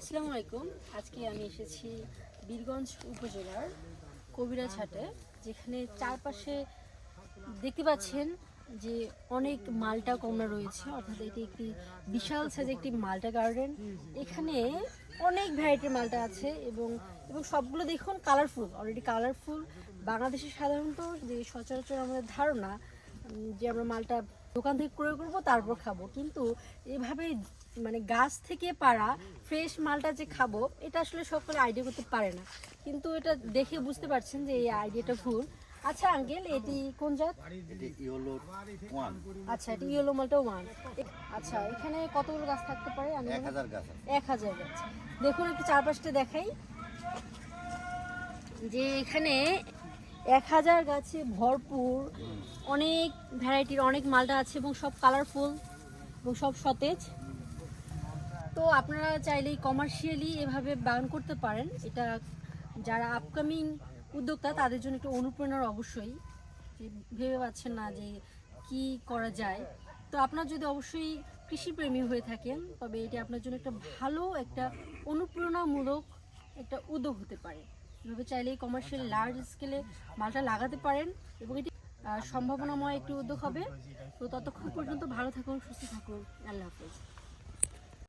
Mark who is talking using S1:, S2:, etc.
S1: আসসালামু আলাইকুম। আজকে আমি এসেছি বীরগঞ্জ উপজেলার কবিরাজ হাটে, যেখানে চারপাশে দেখতে পাচ্ছেন যে অনেক মালটা কমলা রয়েছে, অর্থাৎ এটি একটি বিশাল সাইজের একটি মালটা গার্ডেন এখানে অনেক ভ্যারাইটির মালটা আছে এবং এবং সবগুলো দেখুন কালারফুল অলরেডি কালারফুল বাংলাদেশে সাধারণত যে সচরাচর আমাদের ধারণা যে আমরা মালটা দোকান থেকে ক্রয় করব তারপর খাব। কিন্তু এভাবে মানে গাছ থেকে পাড়া ফ্রেশ মালটা যে খাব এটা আসলে সকলে আইডিয়া করতে পারে না। কিন্তু এটা দেখে বুঝতে পারছেন যে এই আইডিয়াটা ভুল। আচ্ছা আঙ্কেল এটি কোন জাত?
S2: এটি ইয়েলো ওয়ান
S1: আচ্ছা এটি ইয়েলো মালটা ওয়ান আচ্ছা এখানে কতগুলো গাছ থাকতে পারে? আমি
S2: এক হাজার গাছ আছে।
S1: এক হাজার গাছ। দেখুন একটু চারপাশটা দেখাই। যে এখানে এক হাজার গাছে ভরপুর অনেক ভ্যারাইটির অনেক মালটা আছে এবং সব কালারফুল এবং সব সতেজ। তো আপনারা চাইলেই কমার্শিয়ালি এভাবে বাগান করতে পারেন। এটা যারা আপকামিং উদ্যোক্তা, তাদের জন্য একটু অনুপ্রেরণার অবশ্যই। ভেবে পাচ্ছেন না যে কি করা যায়। তো আপনার যদি অবশ্যই কৃষিপ্রেমী হয়ে থাকেন, তবে এটি আপনার জন্য একটা ভালো, একটা অনুপ্রেরণামূলক একটা উদ্যোগ হতে পারে। এভাবে চাইলেই কমার্শিয়াল লার্জ স্কেলে মালটা লাগাতে পারেন এবং এটি সম্ভাবনাময় একটি উদ্যোগ হবে। তো ততক্ষণ পর্যন্ত ভালো থাকুন, সুস্থ থাকুন। আল্লাহ হাফেজ।